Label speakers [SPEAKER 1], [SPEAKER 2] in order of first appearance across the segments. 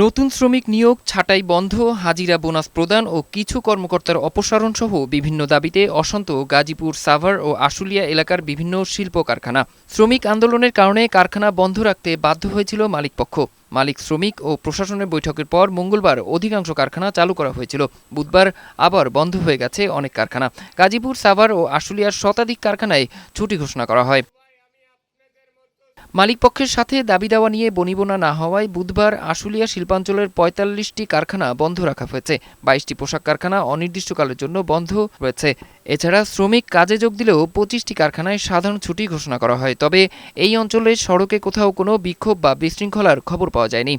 [SPEAKER 1] নতুন শ্রমিক নিয়োগ ছাঁটাই বন্ধ, হাজিরা বোনাস প্রদান ও কিছু কর্মকর্তার অপসারণ সহ বিভিন্ন দাবিতে অশান্ত গাজীপুর, সাভার ও আশুলিয়া এলাকার বিভিন্ন শিল্প কারখানা শ্রমিক আন্দোলনের কারণে কারখানা বন্ধ রাখতে বাধ্য হয়েছিল মালিকপক্ষ। মালিক শ্রমিক ও প্রশাসনের বৈঠকের পর মঙ্গলবার অধিকাংশ কারখানা চালু করা হয়েছিল। বুধবার আবার বন্ধ হয়ে গেছে অনেক কারখানা। গাজীপুর, সাভার ও আশুলিয়ার শতাধিক কারখানায় ছুটি ঘোষণা করা হয়। মালিকপক্ষের সাথে দাবি দাওয়া নিয়ে বনিবনা না হওয়ায় বুধবার আশুলিয়া শিল্পাঞ্চলের পঁয়তাল্লিশটি কারখানা বন্ধ রাখা হয়েছে। বাইশটি পোশাক কারখানা অনির্দিষ্টকালের জন্য বন্ধ রয়েছে। এছাড়া শ্রমিক কাজে যোগ দিলেও পঁচিশটি কারখানায় সাধারণ ছুটি ঘোষণা করা হয়। তবে এই অঞ্চলের সড়কে কোথাও কোনো বিক্ষোভ বা বিশৃঙ্খলার খবর পাওয়া যায়নি।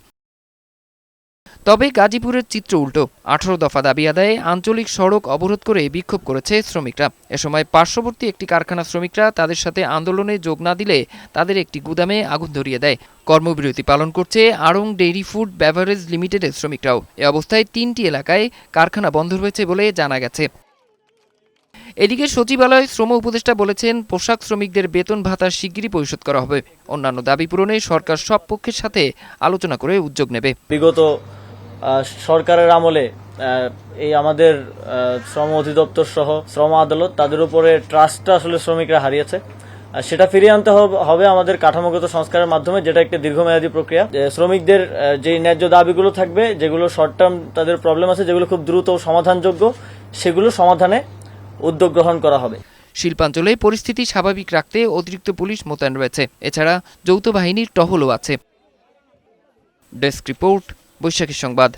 [SPEAKER 1] তবে গাজীপুরের চিত্র উল্টো। আঠারো দফা দাবি আদায়ে আঞ্চলিক সড়ক অবরোধ করে বিক্ষোভ করেছে শ্রমিকরা। এ সময় পার্শ্ববর্তী একটি কারখানা শ্রমিকরা তাদের সাথে আন্দোলনে যোগ না দিলে তাদের একটি গুদামে আগুন ধরিয়ে দেয়। কর্মবিরতি পালন করছে আড়ং ডেইরি ফুড ব্যাভারেজ লিমিটেডের শ্রমিকরাও। এ অবস্থায় তিনটি এলাকায় কারখানা বন্ধ রয়েছে বলে জানা গেছে। এদিকে সচিবালয় শ্রম উপদেষ্টা বলেছেন, পোশাক শ্রমিকদের বেতন ভাতা শিগগিরই পরিশোধ করা হবে। অন্যান্য দাবি পূরণে সরকার সব পক্ষের সাথে আলোচনা করে উদ্যোগ নেবে।
[SPEAKER 2] বিগত সরকারের আমলে এই আমাদের শ্রম অধিদপ্তর সহ শ্রম আদালত তাদের উপরে ট্রাস্টটা আসলে শ্রমিকরা হারিয়েছে। সেটা ফিরিয়ে আনতে হবে আমাদের কাঠামোগত সংস্কারের মাধ্যমে, যেটা একটা দীর্ঘমেয়াদী প্রক্রিয়া। শ্রমিকদের যে ন্যায্য দাবিগুলো থাকবে, যেগুলো শর্ট টার্ম তাদের প্রবলেম আছে, যেগুলো খুব দ্রুত সমাধানযোগ্য, সেগুলো সমাধানে উদ্যোগ গ্রহণ করা হবে।
[SPEAKER 1] শিল্পাঞ্চলে পরিস্থিতি স্বাভাবিক রাখতে অতিরিক্ত পুলিশ মোতায়েন রয়েছে। এছাড়া যৌথ বাহিনীর টহলও আছে। ডেস্ক রিপোর্ট বৈশাখী সংবাদ।